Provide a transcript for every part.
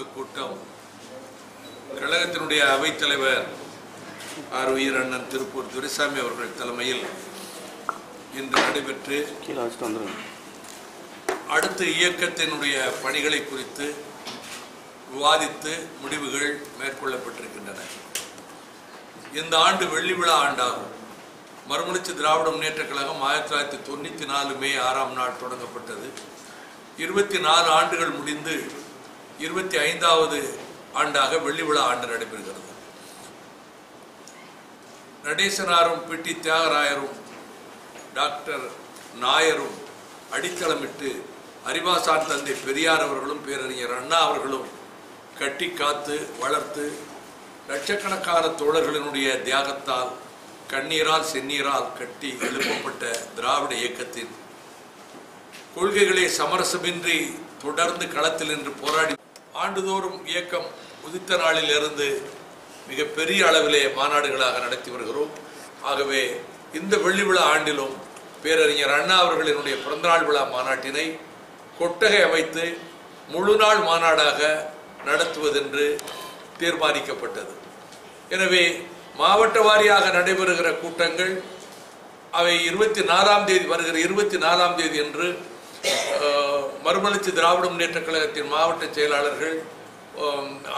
செயற்குழு கூட்டம். கழகத்தினுடைய அவைத்தலைவர் ஆர் உயிர் அண்ணன் திருப்பூர் துரைசாமி அவர்கள் தலைமையில் இன்று நடைபெற்று அடுத்த இயக்கத்தினுடைய பணிகளை குறித்து விவாதித்து முடிவுகள் மேற்கொள்ளப்பட்டிருக்கின்றன. இந்த ஆண்டு வெள்ளி விழா ஆண்டாகும். மறுமலர்ச்சி திராவிட முன்னேற்றக் கழகம் ஆயிரத்தி தொள்ளாயிரத்தி தொண்ணூற்றி நாலு மே ஆறாம் நாள் தொடங்கப்பட்டது. இருபத்தி நாலு ஆண்டுகள் முடிந்து இருபத்தி ஐந்தாவது ஆண்டாக வெள்ளி விழா ஆண்டு நடைபெறுகிறது. நடேசனாரும் பிட்டி தியாகராயரும் டாக்டர் நாயரும் அடித்தளமிட்டு அறிவாசான் தந்தை பெரியார் அவர்களும் பேரறிஞர் அண்ணா அவர்களும் கட்டி காத்து வளர்த்து லட்சக்கணக்கான தோழர்களினுடைய தியாகத்தால் கண்ணீரால் செந்நீரால் கட்டி எழுப்பப்பட்ட திராவிட இயக்கத்தின் கொள்கைகளை சமரசமின்றி தொடர்ந்து களத்தில் நின்று போராடி ஆண்டுதோறும் இயக்கம் உதித்த நாளிலிருந்து மிக பெரிய அளவிலே மாநாடுகளாக நடத்தி வருகிறோம். ஆகவே இந்த வெள்ளி விழா ஆண்டிலும் பேரறிஞர் அண்ணா அவர்களினுடைய பிறந்தநாள் விழா மாநாட்டினை கொட்டகை அமைத்து முழு நாள் மாநாடாக நடத்துவதென்று தீர்மானிக்கப்பட்டது. எனவே மாவட்ட வாரியாக நடைபெறுகிற கூட்டங்கள் அவை இருபத்தி நாலாம் தேதி வருகிற இருபத்தி நாலாம் தேதி என்று மறுமலர்ச்சி திராவிட முன்னேற்ற கழகத்தின் மாவட்ட செயலாளர்கள்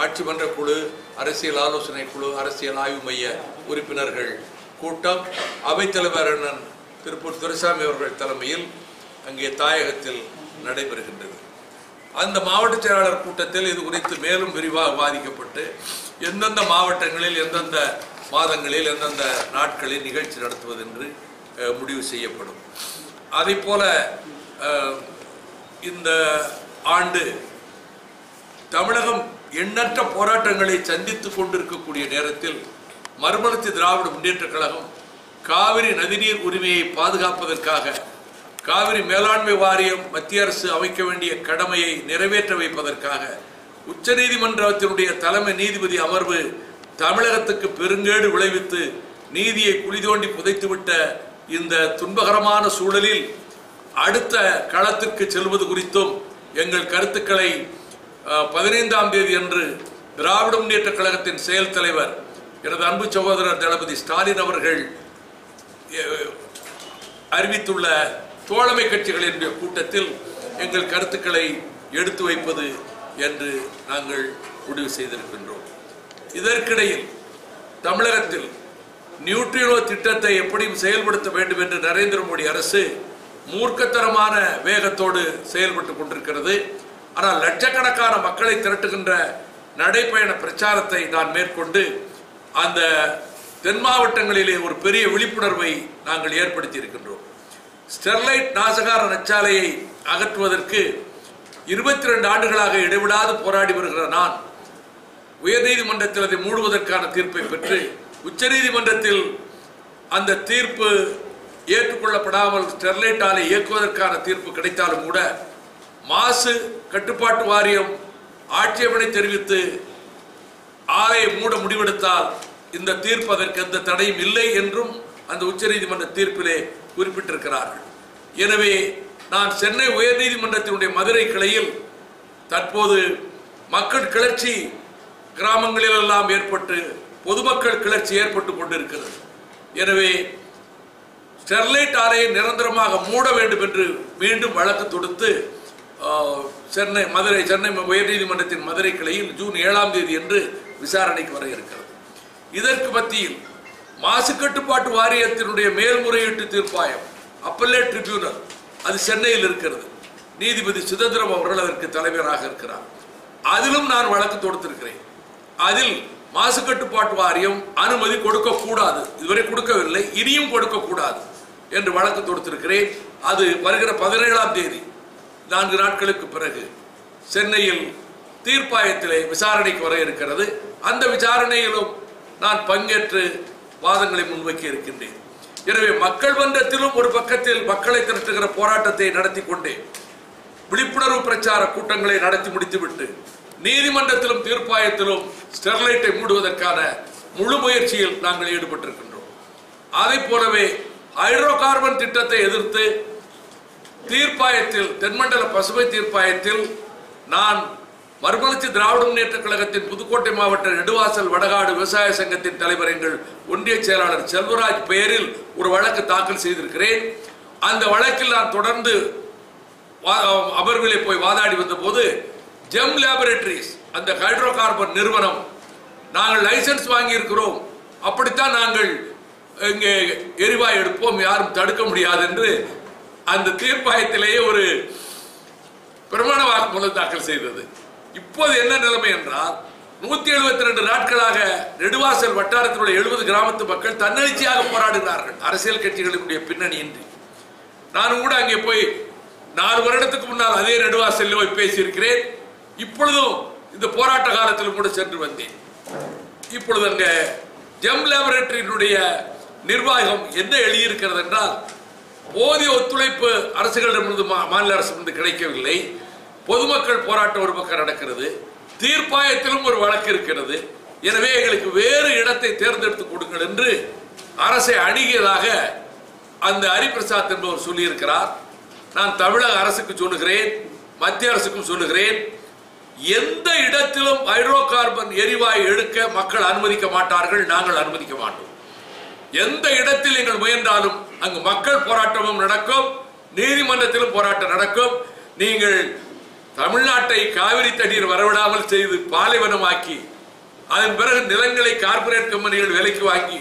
ஆட்சி மன்ற குழு அரசியல் ஆலோசனை குழு அரசியல் ஆய்வு மைய உறுப்பினர்கள் கூட்டம் அவைத்தலைவர் அண்ணன் திருப்பூர் துரைசாமி அவர்கள் தலைமையில் அங்கே தாயகத்தில் நடைபெறுகின்றது. அந்த மாவட்ட செயலாளர் கூட்டத்தில் இது குறித்து மேலும் விரிவாக விவாதிக்கப்பட்டு எந்தெந்த மாவட்டங்களில் எந்தெந்த மாதங்களில் எந்தெந்த நாட்களில் நிகழ்ச்சி நடத்துவது என்று முடிவு செய்யப்படும். அதே போல இந்த ஆண்டு தமிழகம் எண்ணற்ற போராட்டங்களை சந்தித்துக் கொண்டிருக்கக்கூடிய நேரத்தில் மறுமலர்ச்சி திராவிட முன்னேற்ற கழகம் காவிரி நதிநீர் உரிமையை பாதுகாப்பதற்காக காவிரி மேலாண்மை வாரியம் மத்திய அரசு அமைக்க வேண்டிய கடமையை நிறைவேற்ற வைப்பதற்காக உச்சநீதிமன்றத்தினுடைய தலைமை நீதிபதி அமர்வு தமிழகத்துக்கு பெருங்கேடு விளைவித்து நீதியை குழி தோண்டி புதைத்துவிட்ட இந்த துன்பகரமான சூழலில் அடுத்த களத்திற்கு செல்வது குறித்தும் எங்கள் கருத்துக்களை பதினைந்தாம் தேதி அன்று திராவிட முன்னேற்ற கழகத்தின் செயல் தலைவர் எனது அன்பு சகோதரர் தளபதி ஸ்டாலின் அவர்கள் அறிவித்துள்ள தோழமை கட்சிகளின் கூட்டத்தில் எங்கள் கருத்துக்களை எடுத்து வைப்பது என்று நாங்கள் முடிவு செய்திருக்கின்றோம். இதற்கிடையில் தமிழகத்தில் நியூட்ரினோ திட்டத்தை எப்படியும் செயல்படுத்த வேண்டும் என்று நரேந்திர மோடி அரசு மூர்க்கத்தனமான வேகத்தோடு செயல்பட்டு கொண்டிருக்கிறது. ஆனால் லட்சக்கணக்கான மக்களை திரட்டுகின்ற நடைப்பயண பிரச்சாரத்தை நான் மேற்கொண்டு அந்த தென் மாவட்டங்களிலே ஒரு பெரிய விழிப்புணர்வை நாங்கள் ஏற்படுத்தி இருக்கின்றோம் ஸ்டெர்லைட் நாசகார நச்சாலையை அகற்றுவதற்கு இருபத்தி ரெண்டு ஆண்டுகளாக இடைவிடாது போராடி வருகிற நான் உயர்நீதிமன்றத்தில் அதை மூடுவதற்கான தீர்ப்பை பெற்று உச்சநீதிமன்றத்தில் அந்த தீர்ப்பு ஏற்றுக்கொள்ளப்படாமல் ஸ்டெர்லைட் ஆலை இயக்குவதற்கான தீர்ப்பு கிடைத்தாலும் கூட மாசு கட்டுப்பாட்டு வாரியம் ஆட்சேபனை தெரிவித்து ஆலையை மூட முடிவெடுத்தால் இந்த தீர்ப்பு அதற்கு எந்த தடையும் இல்லை என்றும் அந்த உச்சநீதிமன்ற தீர்ப்பிலே குறிப்பிட்டிருக்கிறார்கள். எனவே நான் சென்னை உயர்நீதிமன்றத்தினுடைய மதுரை கிளையில் தற்போது மக்கள் கிளர்ச்சி கிராமங்களிலெல்லாம் ஏற்பட்டு பொதுமக்கள் கிளர்ச்சி ஏற்பட்டு கொண்டிருக்கிறது. எனவே ஸ்டெர்லைட் ஆலையை நிரந்தரமாக மூட வேண்டும் என்று மீண்டும் வழக்கு தொடுத்து சென்னை மதுரை சென்னை உயர்நீதிமன்றத்தின் மதுரை கிளையில் ஜூன் ஏழாம் தேதி என்று விசாரணைக்கு வர இருக்கிறது. இதற்கு மத்தியில் மாசு கட்டுப்பாட்டு வாரியத்தினுடைய மேல்முறையீட்டு தீர்ப்பாயம் அப்பல்லேட் ட்ரிபியூனல் அது சென்னையில் இருக்கிறது. நீதிபதி சுதந்திரம் அவர்கள் அதற்கு தலைவராக இருக்கிறார். அதிலும் நான் வழக்கு தொடுத்திருக்கிறேன். அதில் மாசு கட்டுப்பாட்டு வாரியம் அனுமதி கொடுக்கக்கூடாது. இதுவரை கொடுக்கவில்லை. இனியும் கொடுக்கக்கூடாது. என்று வழக்கு தொடுத்திருக்கிறேன். அது வருகிற பதினேழாம் தேதி நான்கு நாட்களுக்கு பிறகு சென்னையில் தீர்ப்பாயத்திலே விசாரணைக்கு வர இருக்கிறது. அந்த விசாரணையிலும் நான் பங்கேற்று வாதங்களை முன்வைக்க இருக்கின்றேன். எனவே மக்கள் மன்றத்திலும் ஒரு பக்கத்தில் மக்களை திரட்டுகிற போராட்டத்தை நடத்தி கொண்டே விழிப்புணர்வு பிரச்சார கூட்டங்களை நடத்தி முடித்துவிட்டு நீதிமன்றத்திலும் தீர்ப்பாயத்திலும் ஸ்டெர்லைட்டை மூடுவதற்கான முழு முயற்சியில் நாங்கள் ஈடுபட்டிருக்கின்றோம். அதை போலவே ஹைட்ரோ கார்பன் திட்டத்தை எதிர்த்து தீர்ப்பாயத்தில் தென்மண்டல பசுமை தீர்ப்பாயத்தில் நான் மறுமலர்ச்சி திராவிட முன்னேற்ற கழகத்தின் புதுக்கோட்டை மாவட்ட நெடுவாசல் வடகாடு விவசாய சங்கத்தின் தலைவர் எங்கள் ஒன்றிய செயலாளர் செல்வராஜ் பெயரில் ஒரு வழக்கு தாக்கல் செய்திருக்கிறேன். அந்த வழக்கில் நான் தொடர்ந்து வா- அமர்விலே போய் வாதாடி வந்தபோது ஜெம் லேபரேட்டரிஸ் அந்த ஹைட்ரோ கார்பன் நிறுவனம் நாங்கள் லைசன்ஸ் வாங்கியிருக்கிறோம். அப்படித்தான் நாங்கள் இங்கே எரிவாயு எடுப்போம் யாரும் தடுக்க முடியாது என்று அந்த தீர்ப்பாயத்திலேயே ஒரு பிரமாண வாக்குமூலம் தாக்கல் செய்தது. இப்போது என்ன நிலைமை என்றால் நூத்தி எழுபத்தி ரெண்டு நாட்களாக நெடுவாசல் வட்டாரத்தில் உள்ள எழுபது கிராமத்து மக்கள் தன்னெழுச்சியாக போராடுகிறார்கள். அரசியல் கட்சிகளினுடைய பின்னணியின்றி. நான் கூட அங்கே போய் நாலு வருடத்துக்கு முன்னால் அதே நெடுவாசலில் போய் பேசியிருக்கிறேன். இப்பொழுதும் இந்த போராட்ட காலத்திலும் கூட சென்று வந்தேன். இப்பொழுது அங்கே ஜெம் லேபரேட்டரியினுடைய நிர்வாகம் என்ன எழுதியிருக்கிறது என்றால் போதிய ஒத்துழைப்பு அரசுகளிடமிருந்து மா- மாநில அரசு கிடைக்கவில்லை. பொதுமக்கள் போராட்டம் ஒரு பக்கம் நடக்கிறது. தீர்ப்பாயத்திலும் ஒரு வழக்கு இருக்கிறது. எனவே எங்களுக்கு வேறு இடத்தை தேர்ந்தெடுத்து கொடுங்கள் என்று அரசை அணுகியதாக அந்த ஹரிபிரசாத் என்பவர் சொல்லியிருக்கிறார். நான் தமிழக அரசுக்கு சொல்லுகிறேன் மத்திய அரசுக்கும் சொல்லுகிறேன். எந்த இடத்திலும் ஹைட்ரோ கார்பன் எரிவாயு எடுக்க மக்கள் அனுமதிக்க மாட்டார்கள் நாங்கள் அனுமதிக்க மாட்டோம். எந்த இடத்தில் நீங்கள் முயன்றாலும் அங்கு மக்கள் போராட்டமும் நடக்கும் நீதிமன்றத்திலும் போராட்டம் நடக்கும். நீங்கள் தமிழ்நாட்டை காவிரி தண்ணீர் வரவிடாமல் செய்து பாலைவனமாக்கி அதன் பிறகு நிலங்களை கார்ப்பரேட் கம்பெனிகள் விலைக்கு வாங்கி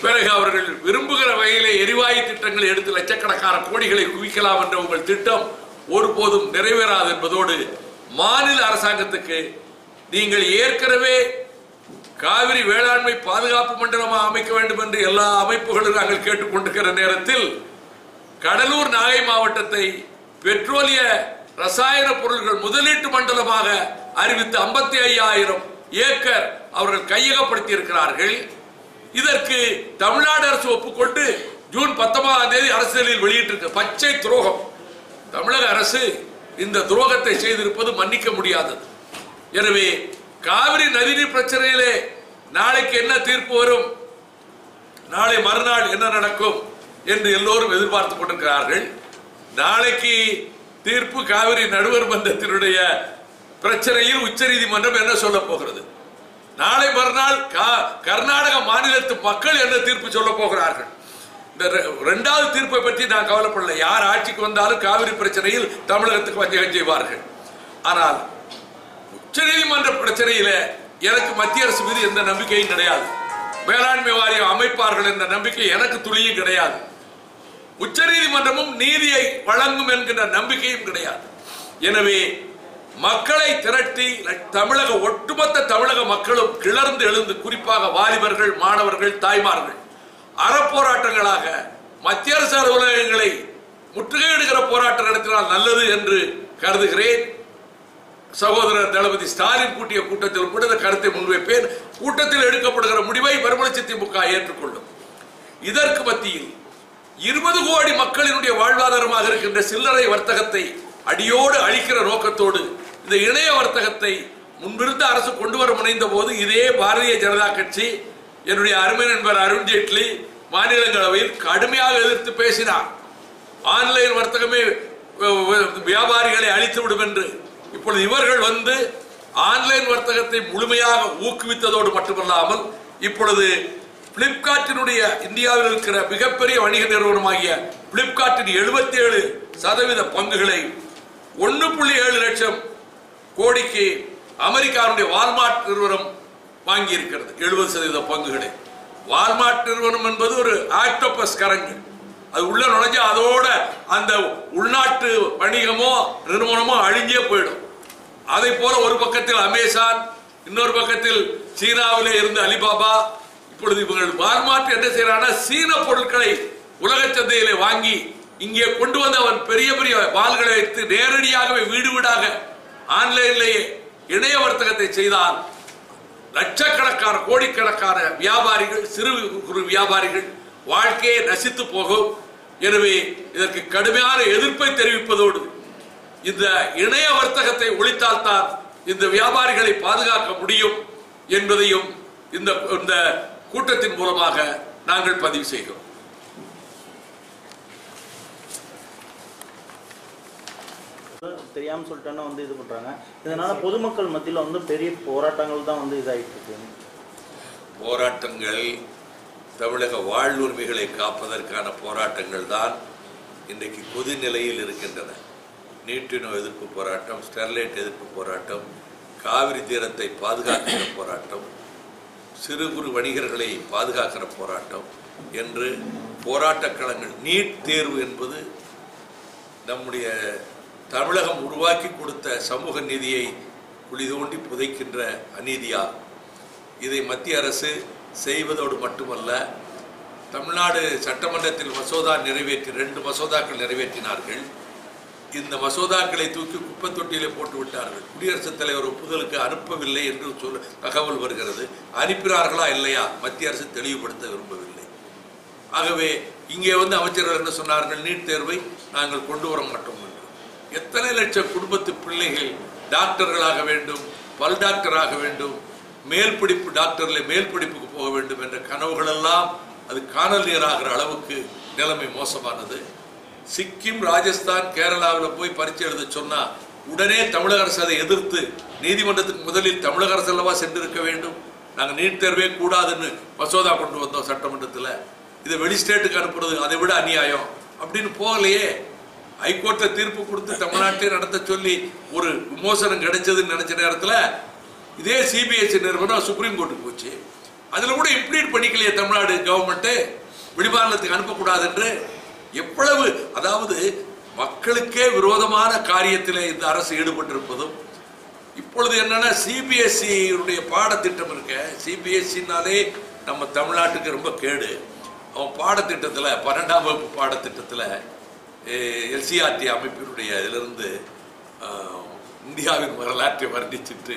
பிறகு அவர்கள் விரும்புகிற வகையிலே எரிவாயு திட்டங்களை எடுத்து லட்சக்கணக்கான கோடிகளை குவிக்கலாம் என்ற உங்கள் திட்டம் ஒருபோதும் நிறைவேறாது என்பதோடு மாநில அரசாங்கத்துக்கு நீங்கள் ஏற்கனவே காவிரி வேளாண்மை பாதுகாப்பு மண்டலமாக அமைக்க வேண்டும் என்று எல்லா அமைப்புகளும் நாங்கள் கேட்டுக்கொண்டிருக்கிற நேரத்தில் கடலூர் நாகை மாவட்டத்தை பெட்ரோலிய ரசாயன பொருட்கள் முதலீட்டு மண்டலமாக அறிவித்து ஐம்பத்தி ஐயாயிரம் ஏக்கர் அவர்கள் கையகப்படுத்தி இருக்கிறார்கள் இதற்கு தமிழ்நாடு அரசு ஒப்புக்கொண்டு ஜூன் பத்தொன்பதாம் தேதி அரசியலில் வெளியிட்டிருக்க பச்சை துரோகம். தமிழக அரசு இந்த துரோகத்தை செய்திருப்பது மன்னிக்க முடியாதது. எனவே காவிரி நதிநீர் பிரச்சனையிலே நாளைக்கு என்ன தீர்ப்பு வரும்? நாளை மறுநாள் என்ன நடக்கும் என்று எல்லோரும் எதிர்பார்த்து கொண்டிருக்கிறார்கள். நாளைக்கு தீர்ப்பு காவிரி நடுவர் மன்றத்தினுடைய பிரச்சனையில் உச்சநீதிமன்றம் என்ன சொல்ல போகிறது? நாளை மறுநாள் கா- கர்நாடக மாநிலத்து மக்கள் என்ன தீர்ப்பு சொல்ல போகிறார்கள்? இந்த ரெ- இரண்டாவது தீர்ப்பை பற்றி நான் கவலைப்படல. யார் ஆட்சிக்கு வந்தாலும் காவிரி பிரச்சனையில் தமிழகத்துக்கு வஞ்சகம் செய்வார்கள். ஆனால் உச்சநீதிமன்ற பிரச்சனையில எனக்கு மத்திய அரசு மீது எந்த நம்பிக்கையும் கிடையாது. வேளாண்மை வாரியம் அமைப்பார்கள் என்ற நம்பிக்கை எனக்கு துளியும் கிடையாது. உச்சநீதிமன்றமும் நீதியை வழங்கும் என்கின்ற நம்பிக்கையும் கிடையாது. எனவே மக்களை திரட்டி தமிழக ஒட்டுமொத்த தமிழக மக்களும் கிளர்ந்து எழுந்து குறிப்பாக வாலிபர்கள் மாணவர்கள் தாய்மார்கள் அறப்போராட்டங்களாக மத்திய அரசு அலுவலகங்களை முற்றுகையிடுகிற போராட்டம் நடத்தினால் நல்லது என்று கருதுகிறேன். சகோதரர் தளபதி ஸ்டாலின் கூட்டிய கூட்டத்தில் கூட இந்த கருத்தை முன்வைப்பேன். கூட்டத்தில் எடுக்கப்படுகிற முடிவை மறுமலர்ச்சி திமுக ஏற்றுக்கொள்ளும். இதற்கு மத்தியில் இருபது கோடி மக்களினுடைய வாழ்வாதாரமாக இருக்கின்ற சில்லறை வர்த்தகத்தை அடியோடு அழிக்கிற நோக்கத்தோடு இந்த இணைய வர்த்தகத்தை முன்பிருந்த அரசு கொண்டு வர முனைந்த போது இதே பாரதிய ஜனதா கட்சி என்னுடைய அருமை நண்பர் அருண்ஜேட்லி மாநிலங்களவையில் கடுமையாக எதிர்த்து பேசினார். ஆன்லைன் வர்த்தகமே வியாபாரிகளை அழித்து விடும் என்று இப்பொழுது இவர்கள் வந்து ஆன்லைன் வர்த்தகத்தை முழுமையாக ஊக்குவித்ததோடு மட்டுமல்லாமல் இப்பொழுது பிளிப்கார்ட்டினுடைய இந்தியாவில் இருக்கிற மிகப்பெரிய வணிக நிறுவனமாகிய பிளிப்கார்ட்டின் 77% ஏழு சதவீத பங்குகளை ஒன்று புள்ளி ஏழு லட்சம் கோடிக்கு அமெரிக்காவுடைய வால்மார்ட் நிறுவனம் வாங்கி இருக்கிறது எழுபது சதவீத பங்குகளை. வால்மார்ட் நிறுவனம் என்பது ஒரு ஆக்டோபஸ் கரங்கு. அது உள்ள நுழைஞ்சா அதோட அந்த உள்நாட்டு வணிகமோ நிறுவனமோ அழிஞ்சே போயிடும். அதை போல ஒரு பக்கத்தில் அமேசான் இன்னொரு பக்கத்தில் சீனாவிலே இருந்து அலிபாபா. இப்பொழுது இவர்கள் வால்மார்ட் என்ன செய்யறாங்கன்னா சீன பொருட்களை உலக சந்தையிலே வாங்கி இங்கே கொண்டு வந்து அவன் பெரிய பெரிய வாள்களை வைத்து நேரடியாகவே வீடு வீடாக ஆன்லைன்லேயே இணைய வர்த்தகத்தை செய்தால் லட்சக்கணக்கான கோடிக்கணக்கான வியாபாரிகள் சிறு குறு வியாபாரிகள் வாழ்க்கையை நசித்து போகும். எனவே இதற்கு கடுமையான எதிர்ப்பை தெரிவிப்பதோடு இந்த இணைய வர்த்தகத்தை ஒழித்தால்தான் இந்த வியாபாரிகளை பாதுகாக்க முடியும் என்பதையும் இந்த இந்த கூட்டத்தின் மூலமாக நாங்கள் பதிவு செய்கிறோம். தெரியாமல் சொல்லிட்டேன்னா வந்து இது பண்ணுறாங்க இதனால பொதுமக்கள் மத்தியில் வந்து பெரிய போராட்டங்கள் தான் வந்து இதாகிட்டு இருக்கு. போராட்டங்கள் தமிழக வாழ்வுரிமைகளை காப்பதற்கான போராட்டங்கள் தான் இன்றைக்கு கொதிநிலையில் இருக்கின்றன. நீட்டினோ எதிர்ப்பு போராட்டம் ஸ்டெர்லைட் எதிர்ப்பு போராட்டம் காவிரி தீரத்தை பாதுகாக்கிற போராட்டம் சிறு குறு வணிகர்களை பாதுகாக்கிற போராட்டம் என்று போராட்டக் களங்கள் நீட் தேர்வு என்பது நம்முடைய தமிழகம் உருவாக்கி கொடுத்த சமூக நீதியை குளிதோண்டி புதைக்கின்ற அநீதியாகும் இதை மத்திய அரசு செய்வதோடு மட்டுமல்ல தமிழ்நாடு சட்டமன்றத்தில் மசோதா நிறைவேற்றி ரெண்டு மசோதாக்கள் நிறைவேற்றினார்கள். இந்த மசோதாக்களை தூக்கி குப்பை தொட்டியிலே போட்டு விட்டார்கள். குடியரசுத் தலைவர் ஒப்புதலுக்கு அனுப்பவில்லை என்று சொல்ல தகவல் வருகிறது. அனுப்பினார்களா இல்லையா? மத்திய அரசு தெளிவுபடுத்த விரும்பவில்லை. ஆகவே இங்கே வந்து அமைச்சர்கள் என்ன சொன்னார்கள்? நீட் தேர்வை நாங்கள் கொண்டு வர மாட்டோம் என்று. எத்தனை லட்சம் குடும்பத்து பிள்ளைகள் டாக்டர்களாக வேண்டும் பல் டாக்டராக வேண்டும் மேல் படிப்பு டாக்டர்ல மேல் படிப்புக்கு போக வேண்டும் என்ற கனவுகளெல்லாம் அது காணல் நீராகிற அளவுக்கு நிலைமை மோசமானது. சிக்கிம் ராஜஸ்தான் கேரளாவில் போய் பரீட்சை எழுத சொன்னா உடனே தமிழக அரசு அதை எதிர்த்து நீதிமன்றத்துக்கு முதலில் தமிழக அரசு அல்லவா சென்றிருக்க வேண்டும்? நாங்கள் நீட் தேர்வே கூடாதுன்னு மசோதா கொண்டு வந்தோம் சட்டமன்றத்தில். இதை வெளி ஸ்டேட்டுக்கு அனுப்புறது அதை விட அநியாயம். அப்படின்னு போகலையே. ஹைகோர்ட்டில் தீர்ப்பு கொடுத்து தமிழ்நாட்டிலே நடத்த சொல்லி ஒரு விமோசனம் கிடைச்சதுன்னு நினைச்ச நேரத்தில் இதே சிபிஎஸ்சி நிறுவனம் சுப்ரீம் கோர்ட்டுக்கு போச்சு. அதில் கூட இம்ப்ளீட் பண்ணிக்கலையே தமிழ்நாடு கவர்மெண்ட்டு வெளிமாநிலத்துக்கு அனுப்பக்கூடாது என்று எவ்வளவு அதாவது மக்களுக்கே விரோதமான காரியத்தில் இந்த அரசு ஈடுபட்டிருப்பதும் இப்பொழுது என்னன்னா சிபிஎஸ்சியுடைய பாடத்திட்டம் இருக்க சிபிஎஸ்சினாலே நம்ம தமிழ்நாட்டுக்கு ரொம்ப கேடு. அவன் பாடத்திட்டத்தில் பன்னெண்டாம் வகுப்பு பாடத்திட்டத்தில் எல்சிஆர்டி அமைப்பினுடைய இதிலிருந்து இந்தியாவின் வரலாற்றை வர்ணிச்சிட்டு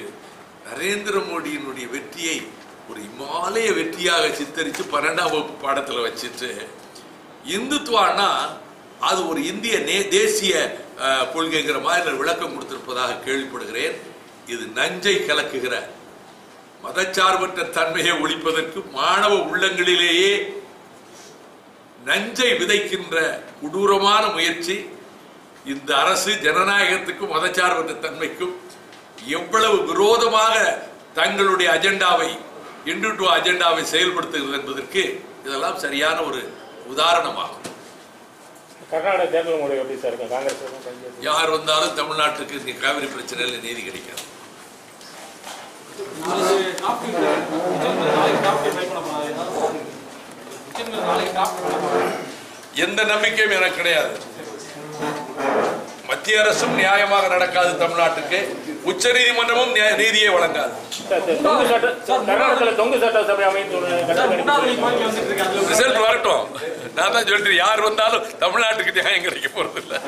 நரேந்திர மோடியினுடைய வெற்றியை ஒரு இமாலய வெற்றியாக சித்தரித்து பன்னெண்டாம் வகுப்பு பாடத்தில் வச்சுட்டு இந்துத்துவானா அது ஒரு இந்திய நே தேசிய கொள்கைங்கிற மாதிரி விளக்கம் கொடுத்திருப்பதாக கேள்விப்படுகிறேன். இது நஞ்சை கலக்குகிற மதச்சார்பற்ற தன்மையை ஒழிப்பதற்கு மாணவ உள்ளங்களிலேயே நஞ்சை விதைக்கின்ற கொடூரமான முயற்சி. இந்த அரசு ஜனநாயகத்துக்கும் மதச்சார்பற்ற தன்மைக்கும் எவ்வளவு விரோதமாக தங்களுடைய அஜெண்டாவை இண்டு அஜெண்டாவை செயல்படுத்துகிறது என்பதற்கு இதெல்லாம் சரியான ஒரு உதாரணமாகும். கர்நாடக தேர்தல் முறை எப்படி சார் இருக்கும் காங்கிரஸ் இருக்கும், காங்கிரஸ் யார் வந்தாலும் தமிழ்நாட்டுக்கு இங்கே காவிரி பிரச்சனையில் நீதி கிடைக்காது. எந்த நம்பிக்கையும் எனக்கு கிடையாது. மத்திய அரசும் நியாயமாக நடக்காது தமிழ்நாட்டுக்கு. உச்ச நீதிமன்றமும் நீதியை வழங்காது. ரிசல்ட் வரட்டும். நான் தான் சொல்லிட்டு யார் வந்தாலும் தமிழ்நாட்டுக்கு நியாயம் கிடைக்க போறது இல்லை